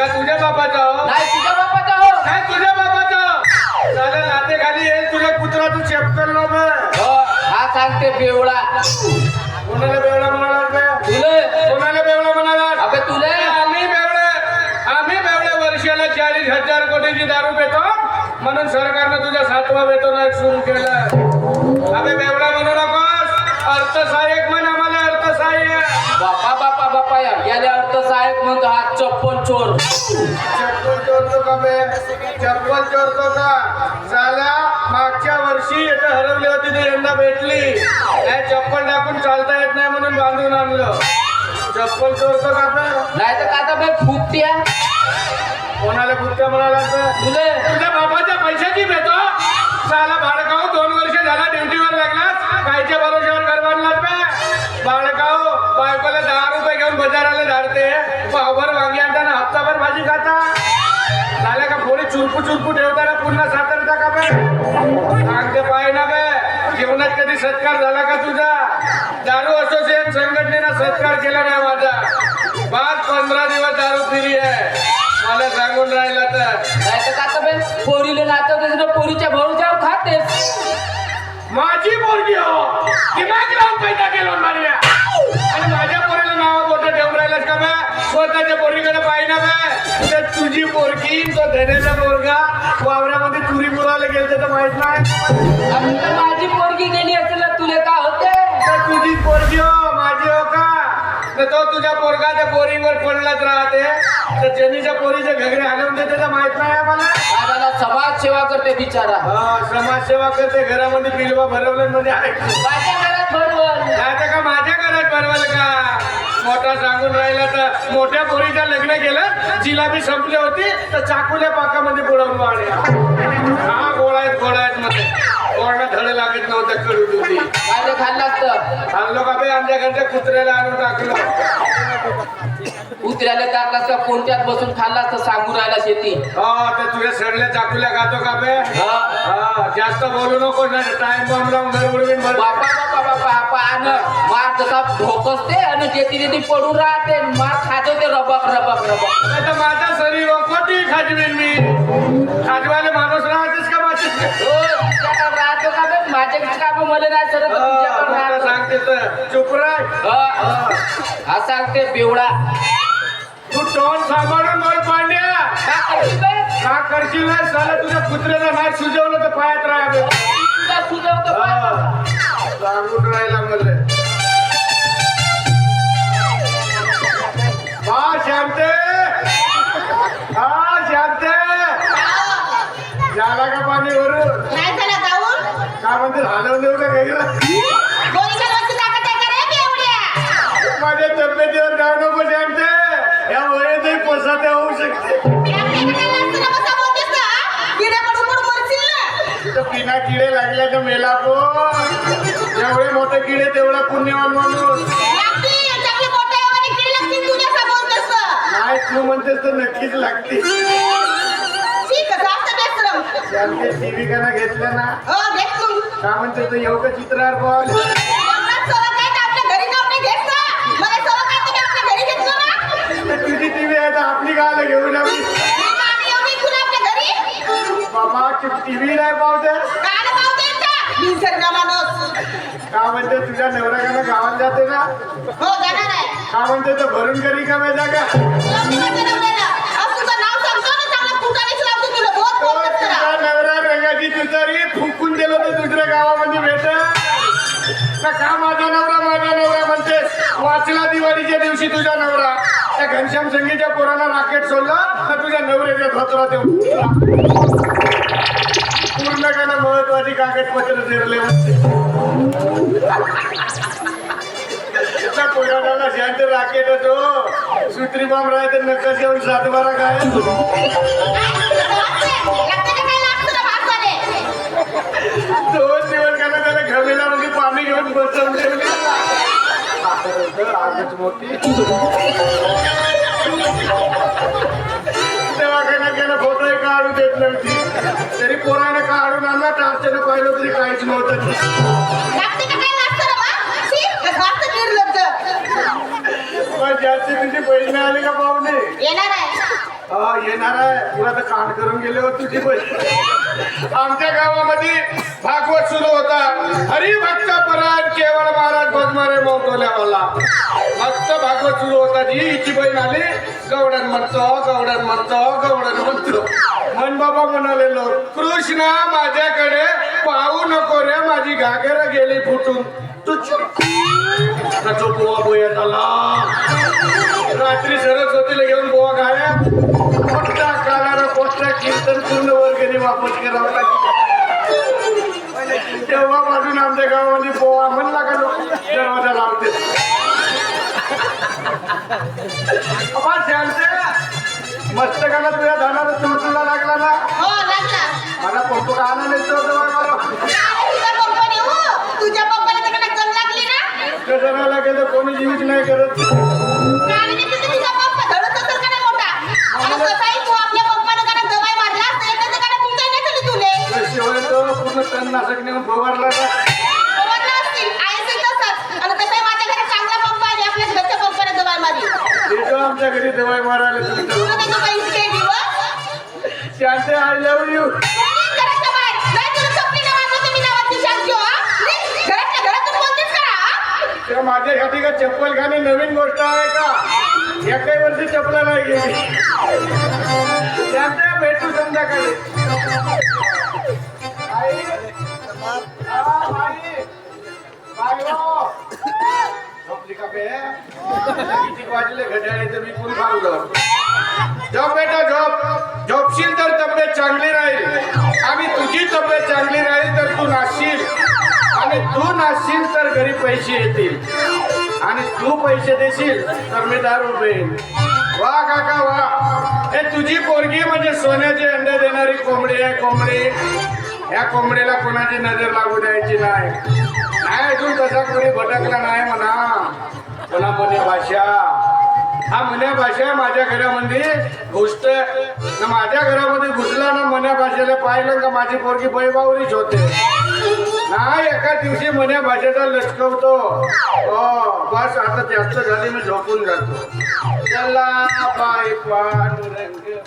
का तुझ्या बापाचा? हो नाही तुझ्या बापाचा हो. नाही तुझ्या बापाचा. साला नाते खाली येईल तुझ्या पुत्रा तू बे हो हा सांगते बेवडा. कोणाला बेवडा म्हणाला तुले. कोणाला बेवडा म्हणाला अबे तुले. आम्ही बेवडे. आम्ही बेवड्या वर्षाला चाळीस हजार कोटीची दारू पितो. म्हणून सरकारनं तुझ्या सातवा वेतन सुरू केलं अबे बेवडा म्हणू नकोस. अर्थसहाय्यक म्हण या याले अर्थ सहायक म्हणतो हा चप्पल चोर. चप्पल चोरतो का बे? चप्पल चोरतो का? साला मागच्या वर्षी इथं हरवली होती ती यंदा भेटली. नाही चप्पल टाकून चालता येत नाही म्हणून बांधून आणलं. चप्पल चोरतो का बे? नाही तर का बे फुकट्या कोणाला कुठच्या म्हणाला तुझ्या बाबाच्या पैशाची भेटो. साला बाळकाऊ दोन वर्ष झाला बाजाराला धाडते पावभर वांगी आणताना हप्ताभर भाजी खाता. झाल्या का थोडी चुरपू चुरपू ठेवताना पुन्हा सातर टाका बे सांगते पाय ना बे. जीवनात कधी सत्कार झाला का तुझा? दारू असोसिएशन संघटनेनं सत्कार केला नाही माझा. पाच पंधरा दिवस दारू फिरी आहे. मला सांगून राहिला तर. नाही तर का बे पोरीले नाचवतेस ना पोरीच्या भरोश्यावर खातेस माझी पोरगी हो. दिमाग लावून पैदा केलो मारल्या आणि माझ्या राहिलास का बे स्वतःच्या पोरीकडे पाहिना बे तर तुझी पोरगी तो धनेचा पोरगा वावरामध्ये चुरी मुराला गेलं तर माहीत नाही. माझी पोरगी गेली असेल ना तुले का होते? तर तुझी पोरगी हो. तर तो तुझ्या पोरगा त्या बोरिंगवर पडलाच राहते. तर जनीच्या पोरीचे घगरे हलवून देते तर माहीत नाही आम्हाला. दादाला समाज सेवा करते बिचारा. हा समाजसेवा करते. घरामध्ये बिलवा भरवलं म्हणजे आहे माझ्या घरात का माझ्या घरात बनवल का? मोठा सांगून राहिला तर मोठ्या पोरीचं लग्न केलं जिलाबी संपली होती तर चाकूल्या पाकामध्ये बुडवून वाढल्या हा गोळा आहेत गोळा आहेत मध्ये कोणाला धडे लागत नव्हतं कडू काय रे खाल्लं असतं? आणलो का बे? आमच्या घरच्या कुत्र्याला आणून टाकलं. उतरायला टाकलास का कोणत्यात बसून खाल्ला असतं सांगून राहिला शेती. हा तर तुझ्या सडल्या चाकूल्या खातो का बे? हा. हा जास्त बोलू नको ना टाइम बॉम्ब लावून घर उडवीन बापा बापा बापा बापा आणि. मार तसा ढोकसते आणि. जेती जेती पडून राहते. मार खातो ते रबक रबक रबक. माझा शरीर कोटी खाजवीन मी. खाजवायला माणूस राहतेस का माझे मला नाही सरत तुझ्याकडे मोठं राहतो सांगते तर. चुप राह. हा. हा सांगते बेवडा. तू टोन सांभाळून बोल पांड्या. का करशील बे? का? करशील नाही झालं तुझ्या कुत्र्याला नाही सुजवलं तर पायात राहा तुला सुजवतो पाहतो. सांगून राहिला मला हा शांते. तब्येतीवर जाऊ नको शांते. या वयातही पसाते होऊ शकते. काय पिना किडे लागल्या तर मेला पण जेवढे मोठे किडे तेवढा पुण्यवान माणूस. एवढे नाही तू म्हणतेस तर नक्कीच लागते. टीव्ही का ना घेतलं ना? हो, घेत तू. का म्हणते तर येऊ का चित्रार बॉल एवढा सवय काय तर आपल्या घरी जाऊन नाही घेत ना. मला सवय काय तुम्ही आपल्या घरी घेतलं ना? तुझी टीव्ही आहे तर आपली गाला घेऊन आम्ही मी का आम्ही येऊन इथून आपल्या घरी? बाबा टीव्ही नाही पावते काय ना पाहू देत ना? निसर्ग माणूस. का म्हणते तुझ्या नवऱ्याकडे गावात जाते ना हो, जाणार आहे. का म्हणते तर भरून करी का माहिती का तुला कुणाचं नाव देणार? आज तुझं नाव सांगतो ना, चांगलं फुटाणीच लावतो तुला. बहुत तो बोलतेस तुझा तुला. नवरा रंगाची तुतारी फुकून दिलं तर दुसऱ्या गावामध्ये भेट का माझा नवरा माझा नवरा म्हणते वाचला दिवाळीच्या दिवशी तुझा नवरा त्या घनश्याम संगीच्या पोराला राकेट सोडलं तर तुझ्या नवऱ्याच्या धोतरा देऊ कागदपत्र दिले होते त्या पोराला शांत राकेट होतो. सुत्री बाम राहते नकाश येऊन सातबारा काय काय दोन दिवस गेला त्याला घमेला म्हणजे पाणी घेऊन बसवून ठेवले आगच मोठी गेला फोटो काढू देत नव्हती. तरी पोराने काढून आणला टार्चनं पाहिलं तरी काहीच नव्हतं. पण ज्याची तुझी बहीण आली का पाहुणे? येणार आहे. हा येणार आहे. तुला तर कांड करून गेले होते तुझी बहीण. आमच्या गावामध्ये भागवत सुरू होता. हरिभक्त परायण केवळ महाराज भगमारे मोठवल्यावाला मस्त भागवत सुरू होता जी हिची बहीण आली गवडन म्हणतो गवडन म्हणतो गवडन म्हणतो. मन बाबा म्हणालेलो कृष्णा माझ्याकडे पाहू नको रे माझी घागर गेली फुटून. तू चुप. बोवा बोयात आला रात्री सरस्वतीला घेऊन गोवा गाळ्या मोठा काळाला मोठा कीर्तन पूर्ण वर्गणी वापस करावा लागला. अबा, शांते, मस्तकाला तुझ्या धानाला तुळतुळा लागला ना हो लागला. मला पोटो का आनंद मला. काय तुझ्या हो. पप्पाला जण लागली ना. कसं नाही लागेल तर कोणी जीवित नाही करत. काय नाही तुझा तुझा पप्पा निघ. घरातल्या घरातून बोलतेस का, हा? तेव्हा माझ्यासाठी का चप्पल घाणे नवीन गोष्ट आहे का? एकाही वर्षी चपला नाही गेली शांते भेटू संध्याकाळी. आई? हा, झोपली का बे? किती वाजले मी कोण खाल्लं झोप बेटा झोप. झोपशील तर तब्येत चांगली राहील. आणि तुझी तब्येत चांगली राहील तर तू नाचशील. आणि तू नाशील तर घरी पैसे येतील. आणि तू पैसे देशील तर मी दारू पेन वा काका वा. हे तुझी पोरगी म्हणजे सोन्याचे अंडे देणारी कोंबडी आहे कोंबडी. या कोंबडीला कोणाची नजर लागू द्यायची नाही. नाही अजून तसा कोणी भटकला नाही म्हणा? कोणा म्हणे भाषा. हा मन्या भाषा माझ्या घरामध्ये घुसत माझ्या घरामध्ये घुसला ना मन्या भाषेला पाहिलं का माझी पोरगी बैबावरीच होते. नाही एका दिवशी मन्या भाषेचा लटकवतो हो बस आता जास्त झाली मी झोपून जातो. चला बाय पांडुरंग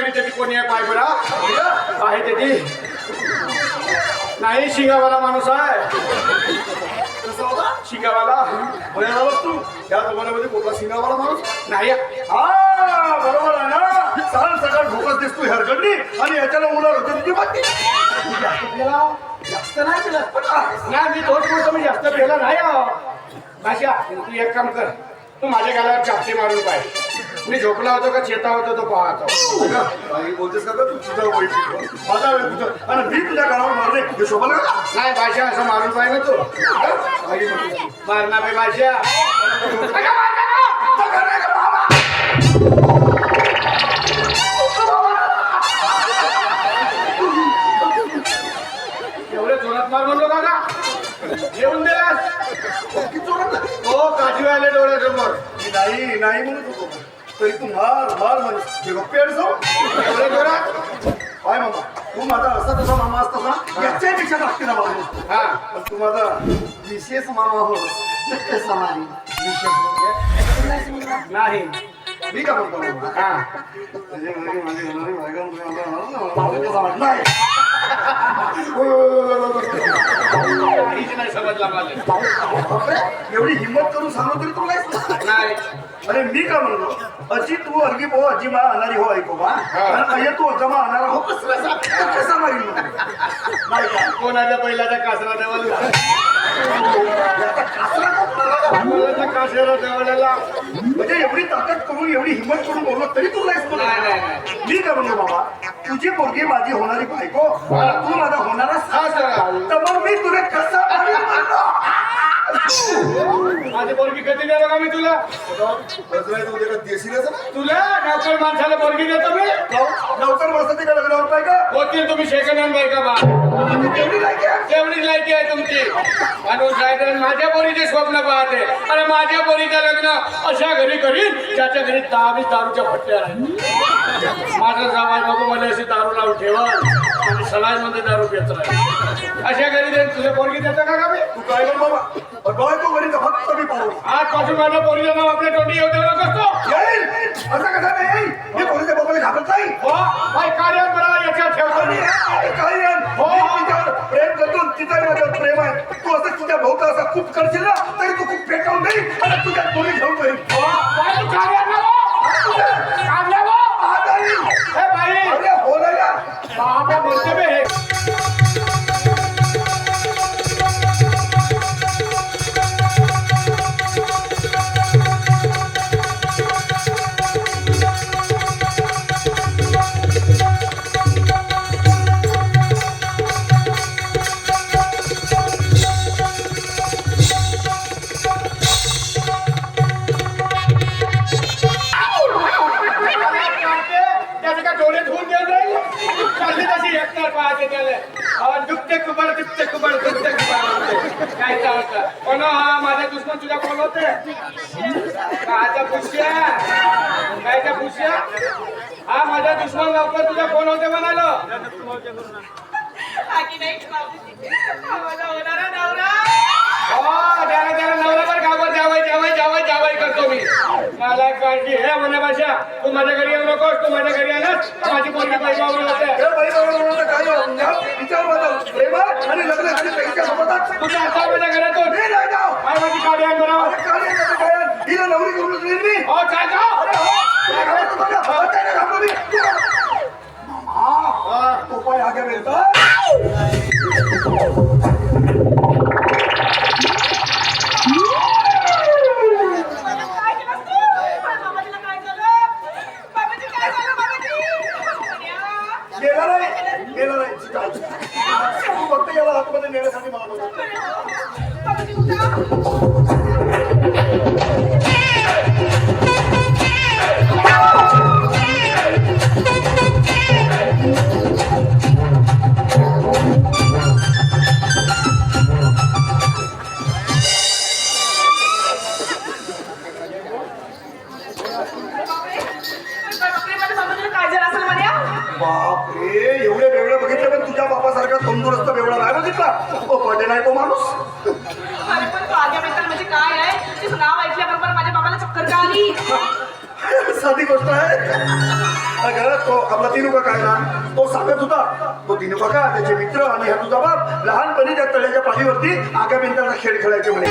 घरी त्याची कोणी आहे पाय बरा आहे त्याची नाही शिंगावाला माणूस आहे. शिंगावाला? तू जमान्यामध्ये माणूस? नाही. हा बरोबर आहे ना? सकाळ सकाळ भोकस दिसतो हरगडणी आणि याच्याला उन्हाळ होते तुझी बाकी जास्त नाही केलं. नाही मी तोच बोलतो मी जास्त पेला नाही. भाषा तू एक काम कर. तू माझ्या गालावर चापटी मारून पाय. मी झोपला होतो का चेता होतो तो पाहतो. बोलतेस का? तू तुझं. माझा तुझं आणि मी तुझ्या घरावर मारले. हे का? नाही भाषा असं मारून ना तू बे भाषा येऊन दिलास? हो काजू आले डोळ्यासमोर. मी नाही नाही म्हणत होतो. तरी तू मार मार म्हणजे हे एवढे जोरात काय मामा तू माझा असा तसा मामा असतास ना याच्यापेक्षा धाकटी ना मामा हा पण तू माझा विशेष मामा कसा विशेष नाही मी का म्हणतो? हा म्हणजे म्हणजे म्हणजे म्हणजे म्हणजे म्हणजे? समजला मला एवढी हिंमत करून सांगतो तरी तुला नाही. अरे मी का म्हणलो? अजी तू अर्गी पो अजी मा आणणारी हो ऐको बा. अय्या तू जमा आणणारा हो कसा कसा मारी म्हणून? नाही का? कोणाच्या पहिल्याचा कासरा देवाला? कासरा? मला जवळला म्हणजे एवढी ताकद करून एवढी हिंमत करून बोललो तरी तुला? नाही. मी काय म्हणलो बाबा? तुझी पोरगी माझी होणारी बायको आणि तू माझा होणारा सासरा. सासरा. तर मग मी तुला कसा? माझी पोरगी कधी देणार का मी तुला. तुला? नौकर माणसाला पोरगी देतो मी. लवकर बसते लग्न होत नाही का होतील तुम्ही सेकंड हँड बायका बा. तेवढी लायकी आहे? तेवढीच लायकी आहे तुमची. माणूस माझ्या पोरीचे स्वप्न पाहते. अरे माझ्या पोरीचं लग्न अशा घरी करीन ज्याच्या घरी दहावीस दारूच्या भट्ट्या राहील माझा जावाय बघू मला अशी दारू लावून ठेवा. आणि सलाईमध्ये दारू पेत राहील अशा घरी तुझ्या पोरगी देता का मी? तू काय बाबा? तर फक्त मी पाहू आजपासून माझ्या पोरीचं नाव आपल्या तोंडी येऊ देऊ नकोस तो येईल असं कसं नाही? येईल मी पोरीच्या बाबाला घाबरत नाही। हो बाई कार्य मला याच्यात ठेवतो आणि मी. आणि काही नाही. मी तिच्यावर प्रेम करतो तिचा माझ्यावर प्रेम आहे तू असं तुझ्या भाऊचा असा खूप करशील ना? तरी तू खूप फेकावून देईल आणि तुझ्या पोरी चालतं पण हा माझा दुश्मन तुझ्या कोण होते? कायचा पुष्या कायचा पुष्या हा माझा दुश्मन लवकर तुझ्या कोण होते म्हणालो? बाकी नाही हा माझा होणारा नवरा. हो मला काळजी हे म्हणे भाषा तू माझ्या घरी येऊ नकोस तू माझ्या घरी आलास माझी हे बाई बाबा काय हो? आणि लग्न. तुझ्या आता माझ्या घरातून. मी नाही जाऊ. बापरे एवढ्या वेगळे बघितले पण तुझ्या बापासारखा तंदुरुस्त बघितला ओ नाही तो माणूस? अरे पण तो म्हणजे काय आहे? तिचं नाव ऐकल्याबरोबर माझ्या बाबाला चक्कर का आली साधी गोष्ट आहे. तो आपला दिनुका काय ना? तो सांगत होता तो दिनुका का? त्याचे मित्र आणि हा तुझा बाप लहानपणी त्या तळ्याच्या पाणीवरती आगामिंताचा खेळ खेळायचे म्हणे.